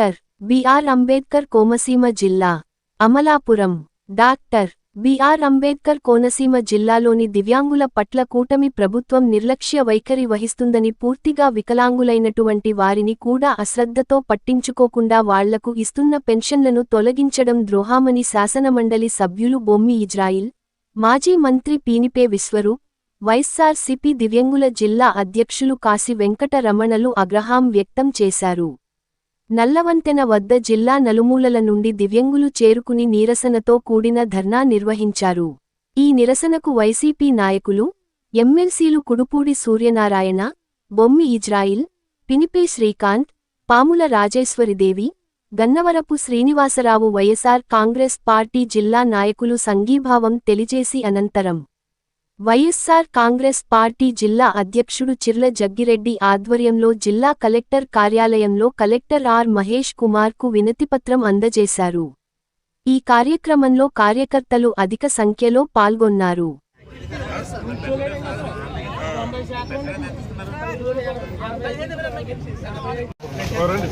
Doctor BR Ambedkar Konaseema జిల్లా Amalapuram. Doctor BR Ambedkar Konaseema జిల్లాలోని దివ్యాంగుల పట్ల కూటమి ప్రభుత్వం నిర్లక్ష్య వైఖరి వహిస్తుందని పూర్తిగా వికలాంగులైనటువంటి వారిని కూడా అశ్రద్ధతో పట్టించుకోకుండా వాళ్ళకు ఇస్తున్న పెన్షన్లను తొలగించడం ద్రోహామని శాసనమండలి సభ్యులు బొమ్మి ఇజ్రాయిల్ మాజీ మంత్రి పీనిపే విశ్వరు వైఎస్సార్సీపీ దివ్యంగుల జిల్లా అధ్యక్షులు కాశీ వెంకట రమణలు అగ్రహాం వ్యక్తం చేశారు. నల్లవంతెన వద్ద జిల్లా నలుమూలల నుండి దివ్యంగులు చేరుకుని నీరసనతో కూడిన ధర్నా నిర్వహించారు. ఈ నిరసనకు వైసీపీ నాయకులు ఎమ్మెల్సీలు Kudupudi Suryanarayana Bommi Israel Pinipe Srikanth Pamula Rajeswari Devi Gannavarapu Srinivasa Rao YSR Congress party జిల్లా నాయకులు సంఘీభావం తెలిజేసి అనంతరం వైఎస్సార్ కాంగ్రెస్ పార్టీ జిల్లా అధ్యక్షుడు చిర్ల జగ్గిరెడ్డి ఆధ్వర్యంలో జిల్లా కలెక్టర్ కార్యాలయంలో కలెక్టర్ ఆర్ మహేష్ కుమార్కు వినతిపత్రం అందజేశారు. ఈ కార్యక్రమంలో కార్యకర్తలు అధిక సంఖ్యలో పాల్గొన్నారు రండి ఒకసారి ఏమన్నా ఇటు నుంచి ఇక్కడ- ఇక్కడ గాలి కింద. ఇటు రండి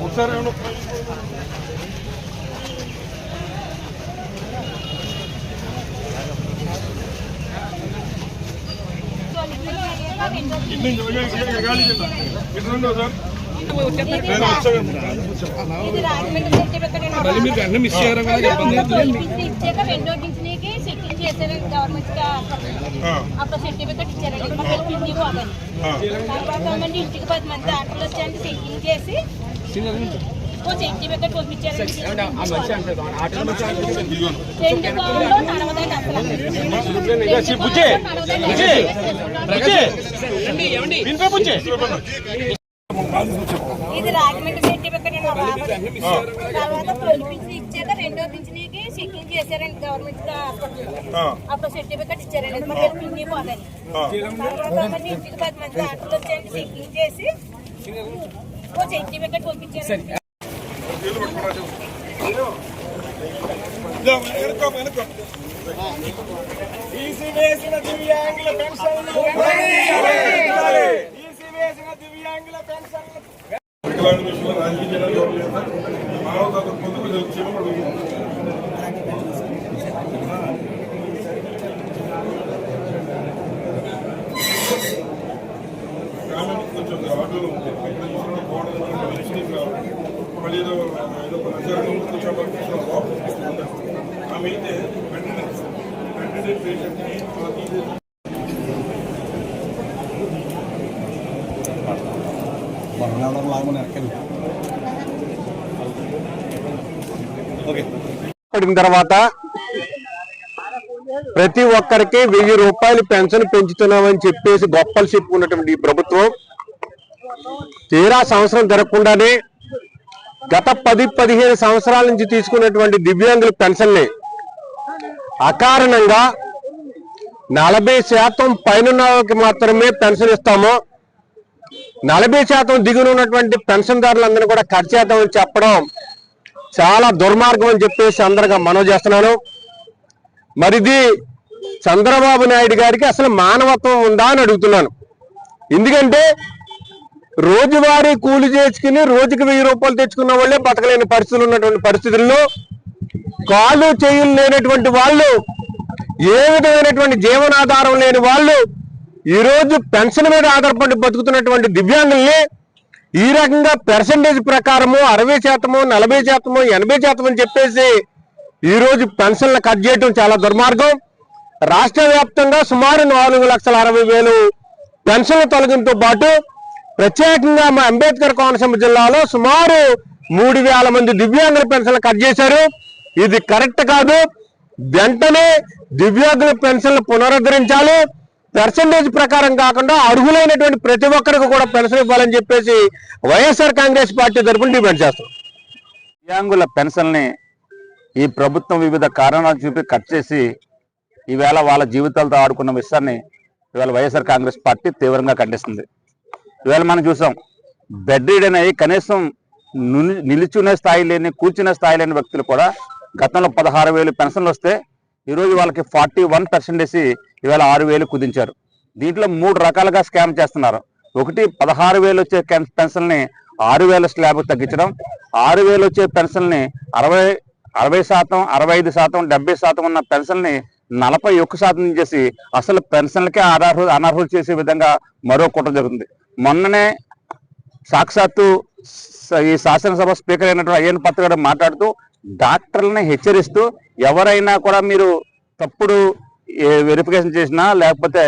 ఒకసారి. నేను వచ్చాను. మళ్ళీ మీరు అన్నం మిస్ చేయడం కూడా ఇబ్బంది అవుతుంది రెండో పింఛనీకి సెటిల్ చేశారు గవర్నమెంట్ అప్పుడు సర్టిఫికెట్ ఇచ్చారండి మాకు తర్వాత ఇంటికి పది మంది ఆటలు వచ్చాయంటే సెట్టింగ్ చేసి రెండు నడవదండి అసలు బుజ్జి, నడవదండి. ఇది రాజమండ్రి సర్టిఫికెట్ అండి. తర్వాత తొలి పింఛన్ ఇచ్చాక రెండో పింఛనీకి సెటిల్ చేశారండి గవర్నమెంట్ అప్పుడు సర్టిఫికెట్ ఇచ్చారండి? మాకు పింఛనీ పోదని. తర్వాత ఇంటికి పది మంది సెటిల్ చేసి. ఓ సర్టిఫికెట్ పంపించారండి తీసివేసిన దివ్యాంగుల పెన్షన్లు తీసివేసిన దివ్యాంగుల పెన్షన్లు రాజకీయ జనాలు మానవతా పొందుకు చేయమని గ్రామానికి కొంచెం ఆటోలో ఉంది ఎక్కడ చూసినా గోడలు మనకి మనిషిని కావాలి మళ్ళీ ఏదో ఏదో ప్రచారం కొంచెం పంపించిన లోపల ఆమె అయితే వెంటనే వెంటనే పేషెంట్ని అలా తీసేసి పడిన తర్వాత ప్రతి ఒక్కరికి వెయ్యి రూపాయలు పెన్షన్ పెంచుతున్నామని చెప్పేసి గొప్పలు చెప్పుకున్నటువంటి ఈ ప్రభుత్వం తీరా సంవత్సరం జరగకుండానే గత పది పదిహేను సంవత్సరాల నుంచి తీసుకున్నటువంటి దివ్యాంగుల పెన్షన్ని అకారణంగా నలభై శాతం పైన మాత్రమే పెన్షన్ ఇస్తాము. నలభై శాతం దిగున ఉన్నటువంటి పెన్షన్దారులందరినీ కూడా కట్ చేద్దామని చెప్పడం చాలా దుర్మార్గం అని చెప్పేసి అందరిగా మనవి చేస్తున్నాను. మరిది చంద్రబాబు నాయుడు గారికి అసలు మానవత్వం ఉందా అని అడుగుతున్నాను. ఎందుకంటే రోజువారీ కూలి చేసుకుని రోజుకి వెయ్యి రూపాయలు తెచ్చుకున్న వాళ్ళే బతకలేని పరిస్థితులు ఉన్నటువంటి పరిస్థితుల్లో కాళ్ళు చేయులు లేనటువంటి వాళ్ళు ఏ విధమైనటువంటి జీవనాధారం లేని వాళ్ళు ఈరోజు పెన్షన్ మీద ఆధారపడి బతుకుతున్నటువంటి దివ్యాంగుల్ని ఈ రకంగా పర్సంటేజ్ ప్రకారము అరవై శాతము నలభై శాతము ఎనభై శాతం అని చెప్పేసి ఈరోజు పెన్షన్లు కట్ చేయడం చాలా దుర్మార్గం. రాష్ట్ర వ్యాప్తంగా సుమారు నాలుగు లక్షల అరవై వేలు పెన్షన్ల తొలగింతో పాటు ప్రత్యేకంగా మా అంబేద్కర్ కోనసీమ జిల్లాలో సుమారు మూడు వేల మంది దివ్యాంగుల పెన్షన్లు కట్ చేశారు. ఇది కరెక్ట్ కాదు. వెంటనే దివ్యాంగుల పెన్షన్లు పునరుద్ధరించాలి. పర్సంటేజ్ ప్రకారం కాకుండా అర్హులైనటువంటి ప్రతి ఒక్కరికి కూడా పెన్షన్ ఇవ్వాలని చెప్పేసి వైఎస్ఆర్ కాంగ్రెస్ పార్టీ తరఫున డిమాండ్ చేస్తాం. దివ్యాంగుల పెన్షన్ని ఈ ప్రభుత్వం వివిధ కారణాలు చూపి కట్ చేసి ఈవేళ వాళ్ళ జీవితాలతో ఆడుకున్న విషయాన్ని ఇవాళ వైఎస్ఆర్ కాంగ్రెస్ పార్టీ తీవ్రంగా ఖండిస్తుంది. ఇవాళ మనం చూసాం బెడ్ రీడన్ అయ్యి కనీసం నిలుచునే స్థాయి లేని కూర్చునే స్థాయి లేని వ్యక్తులు కూడా గతంలో పదహారు వేలు పెన్షన్లు వస్తే ఈరోజు వాళ్ళకి ఫార్టీ వన్ పర్సెంటేజ్ ఇవాళ ఆరు వేలు కుదించారు. దీంట్లో మూడు రకాలుగా స్కామ్ చేస్తున్నారు. ఒకటి పదహారు వేలు వచ్చే పెన్షన్ని ఆరు వేల స్లాబ్ తగ్గించడం. ఆరు వేలు వచ్చే పెన్షన్ని అరవై అరవై శాతం అరవై ఐదు శాతం డెబ్బై శాతం ఉన్న పెన్షన్ని నలభై ఒక్క శాతం చేసి అసలు పెన్షన్లకే అనర్హులు అనర్హులు చేసే విధంగా మరో కుట్ర జరుగుతుంది. మొన్ననే సాక్షాత్తు ఈ శాసనసభ స్పీకర్ అయినటువంటి అయ్యన్ పత్ర గారు మాట్లాడుతూ డాక్టర్లని హెచ్చరిస్తూ ఎవరైనా కూడా మీరు తప్పుడు వెరిఫికేషన్ చేసినా లేకపోతే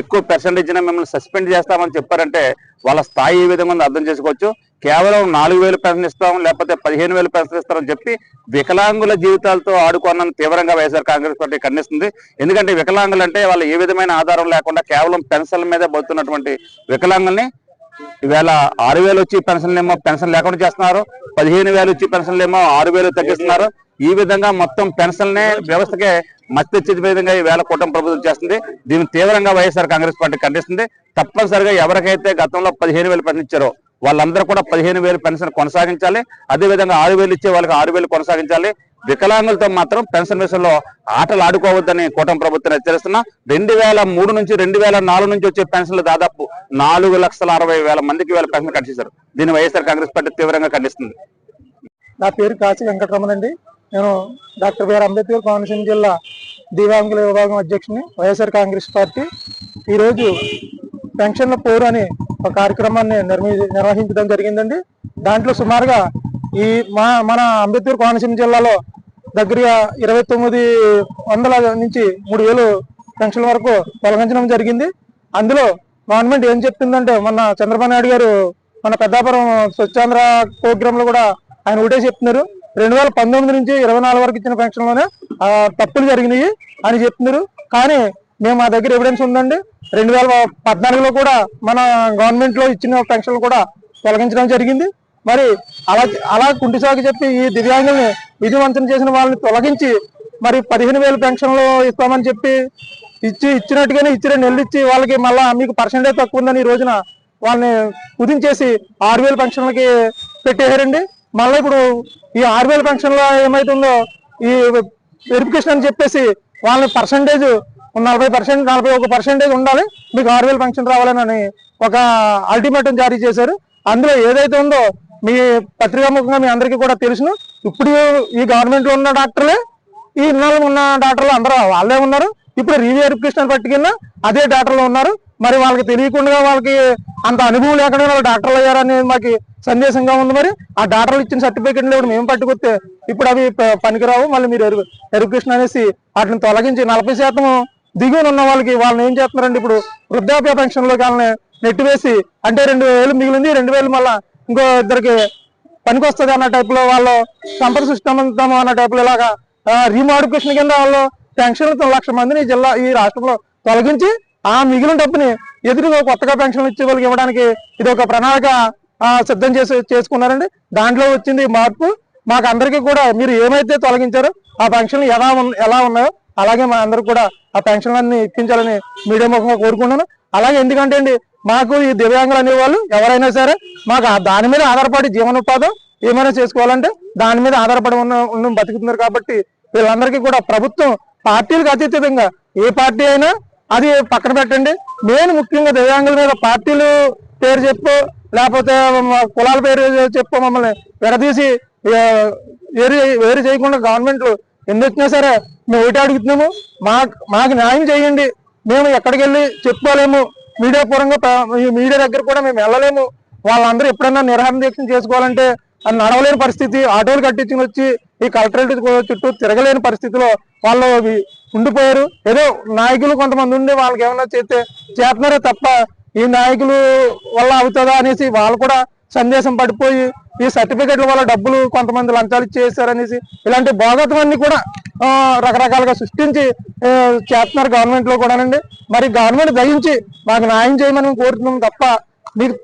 ఎక్కువ పర్సెంటేజ్ మిమ్మల్ని సస్పెండ్ చేస్తామని చెప్పారంటే వాళ్ళ స్థాయి ఏ విధంగా ఉందో అర్థం చేసుకోవచ్చు. కేవలం నాలుగు వేలు పెన్షన్ ఇస్తాం లేకపోతే పదిహేను వేలు పెన్షన్ ఇస్తామని చెప్పి వికలాంగుల జీవితాలతో ఆడుకోవాలని తీవ్రంగా వైఎస్ఆర్ కాంగ్రెస్ పార్టీ ఖండిస్తుంది. ఎందుకంటే వికలాంగులు అంటే వాళ్ళు ఏ విధమైన ఆధారం లేకుండా కేవలం పెన్షన్ల మీద బతున్నటువంటి వికలాంగుల్ని. ఇవేళ ఆరు వేలు వచ్చి పెన్షన్లేమో పెన్షన్ లేకుండా చేస్తున్నారు పదిహేను వేలు వచ్చి పెన్షన్లేమో ఆరు వేలు తగ్గిస్తున్నారు. ఈ విధంగా మొత్తం పెన్షన్లనే వ్యవస్థకే మత్తి తెచ్చే విధంగా ఈ వేళ కూటమి ప్రభుత్వం చేస్తుంది. దీన్ని తీవ్రంగా వైఎస్ఆర్ కాంగ్రెస్ పార్టీ ఖండిస్తుంది. తప్పనిసరిగా ఎవరికైతే గతంలో పదిహేను వేలు పెన్షన్ ఇచ్చారో వాళ్ళందరూ కూడా పదిహేను వేలు పెన్షన్ కొనసాగించాలి. అదే విధంగా ఆరు వేలు ఇచ్చే వాళ్ళకి ఆరు వేలు కొనసాగించాలి. వికలాంగులతో మాత్రం పెన్షన్ విషయంలో ఆటలు ఆడుకోవద్దని కూటమి ప్రభుత్వం హెచ్చరిస్తున్నా. రెండు వేల మూడు నుంచి రెండు వేల నాలుగు నుంచి వచ్చే పెన్షన్లు దాదాపు నాలుగు లక్షల అరవై వేల మందికి వేల పెన్షన్ కట్టించారు దీన్ని వైఎస్ఆర్ కాంగ్రెస్ పార్టీ తీవ్రంగా ఖండిస్తుంది. నా పేరు కాశీ వెంకటరమణ అండి. నేను డాక్టర్ బిఆర్ అంబేద్కర్ కోనసీమ జిల్లా దివ్యాంగుల విభాగం అధ్యక్షుని వైఎస్ఆర్ కాంగ్రెస్ పార్టీ. ఈరోజు పెన్షన్ల పోరు అనే ఒక కార్యక్రమాన్ని నిర్వహించడం జరిగిందండి. దాంట్లో సుమారుగా ఈ మా మన అంబేద్కర్ కోనసీమ జిల్లాలో దగ్గరగా ఇరవై తొమ్మిది వందల నుంచి మూడు వేలు పెన్షన్ వరకు తొలగించడం జరిగింది. అందులో గవర్నమెంట్ ఏం చెప్తుందంటే మొన్న చంద్రబాబు నాయుడు గారు మన పెద్దాపురం స్వచ్ఛాంధ్ర ప్రోగ్రాంలో కూడా ఆయన ఒకటే చెప్తున్నారు. రెండు వేల పంతొమ్మిది నుంచి ఇరవై నాలుగు వరకు ఇచ్చిన పెన్షన్లోనే తప్పులు జరిగినాయి అని చెప్తున్నారు. కానీ మేము మా దగ్గర ఎవిడెన్స్ ఉందండి. రెండు వేల పద్నాలుగులో కూడా మన గవర్నమెంట్లో ఇచ్చిన పెన్షన్లు కూడా తొలగించడం జరిగింది. మరి అలా అలా కుంటిసాగు చెప్పి ఈ దివ్యాంగుల్ని విధివంచన చేసిన వాళ్ళని తొలగించి మరి పదిహేను వేలు పెన్షన్లు ఇస్తామని చెప్పి ఇచ్చి ఇచ్చినట్టుగానే ఇచ్చిన నెలలు ఇచ్చి వాళ్ళకి మళ్ళీ మీకు పర్సెంటేజ్ తక్కువ ఉందని ఈ రోజున వాళ్ళని కుదించేసి ఆరు వేలు పెన్షన్లకి పెట్టేశారండి. మళ్ళీ ఇప్పుడు ఈ ఆరు వేల పెన్షన్లో ఏమైతుందో ఈ వెరిఫికేషన్ అని చెప్పేసి వాళ్ళని పర్సంటేజ్ నలభై పర్సెంట్ నలభై ఒక పర్సెంటేజ్ ఉండాలి. మీకు ఆరు వేల పెన్షన్ రావాలని ఒక అల్టిమేటం జారీ చేశారు. అందులో ఏదైతే ఉందో మీ పత్రికాముఖంగా మీ అందరికీ కూడా తెలుసును ఇప్పుడు ఈ గవర్నమెంట్లో ఉన్న డాక్టర్లే ఈ ఇన్నాళ్ళు ఉన్న డాక్టర్లు అందరూ వాళ్ళే ఉన్నారు. ఇప్పుడు రీవెరిఫికేషన్ పట్టుకెళ్ళినా అదే డాక్టర్లు ఉన్నారు. మరి వాళ్ళకి తెలియకుండా వాళ్ళకి అంత అనుభవం లేకుండా వాళ్ళు డాక్టర్లు అయ్యారనేది మాకు సందేశంగా ఉంది మరి. ఆ డాక్టర్లు ఇచ్చిన సర్టిఫికెట్లు కూడా మేము పట్టుకొస్తే ఇప్పుడు అవి పనికిరావు. మళ్ళీ మీరు ఎరు అనేసి వాటిని తొలగించి నలభై శాతం దిగువన ఉన్న వాళ్ళకి వాళ్ళని ఏం చేస్తున్నారండి ఇప్పుడు వృద్ధాప్య పెన్షన్లో కానీ వాళ్ళని నెట్టివేసి అంటే రెండు వేలు మిగిలింది రెండు వేలు మళ్ళీ ఇంకో ఇద్దరికి పనికొస్తుంది అన్న టైప్లో వాళ్ళు సంపద సృష్టిస్తాం అన్న టైప్లో ఇలాగా రీమోడిఫికేషన్ కింద వాళ్ళు పెన్షన్ లక్ష మందిని జిల్లా ఈ రాష్ట్రంలో తొలగించి ఆ మిగిలిన డబ్బుని ఎదురుగా కొత్తగా పెన్షన్ ఇచ్చే వాళ్ళకి ఇవ్వడానికి ఇది ఒక ప్రణాళిక సిద్ధం చేసి చేసుకున్నారండి. దాంట్లో వచ్చింది మార్పు. మాకు అందరికీ కూడా మీరు ఏమైతే తొలగించారో ఆ పెన్షన్లు ఎలా ఉన్- ఎలా ఉన్నాయో అలాగే మా అందరికి కూడా ఆ పెన్షన్లన్నీ ఇప్పించాలని మీడియా ముఖంగా కోరుకుంటున్నాను. అలాగే ఎందుకంటే అండి మాకు ఈ దివ్యాంగులు అనేవాళ్ళు ఎవరైనా సరే మాకు ఆ దాని మీద ఆధారపడి జీవనోపాధి ఏమైనా చేసుకోవాలంటే దాని మీద ఆధారపడి ఉన్న ఉన్న బతుకుతున్నారు కాబట్టి వీళ్ళందరికీ కూడా ప్రభుత్వం పార్టీలకు అతీతంగా ఏ పార్టీ అయినా అది పక్కన పెట్టండి. నేను ముఖ్యంగా దివ్యాంగుల మీద పార్టీలు పేరు చెప్పు లేకపోతే కులాల పేరు చెప్పు మమ్మల్ని విడదీసి వేరు వేరు చేయకుండా గవర్నమెంట్లు ఎన్ని వచ్చినా సరే మేము ఒకటి అడుగుతున్నాము. మాకు మాకు న్యాయం చేయండి. మేము ఎక్కడికి వెళ్ళి చెప్పుకోలేము. మీడియా పూర్వంగా మీడియా దగ్గర కూడా మేము వెళ్ళలేము. వాళ్ళందరూ ఎప్పుడైనా నిర్వహణ దీక్ష చేసుకోవాలంటే అది నడవలేని పరిస్థితి. ఆటోలు కట్టించుకుని వచ్చి ఈ కలెక్టరేట్ చుట్టూ తిరగలేని పరిస్థితిలో వాళ్ళు ఉండిపోయారు. ఏదో నాయకులు కొంతమంది ఉండి వాళ్ళకి ఏమైనా చేస్తే చేస్తున్నారే తప్ప ఈ నాయకులు వల్ల అవుతుందా అనేసి వాళ్ళు కూడా సందేశం పడిపోయి ఈ సర్టిఫికెట్ల వల్ల డబ్బులు కొంతమంది లంచాలు చేశారనేసి ఇలాంటి భోగత్వాన్ని కూడా రకరకాలుగా సృష్టించి చేస్తున్నారు గవర్నమెంట్లో కూడానండి. మరి గవర్నమెంట్ దయించి మాకు న్యాయం చేయమని కోరుతున్నాం తప్ప మీకు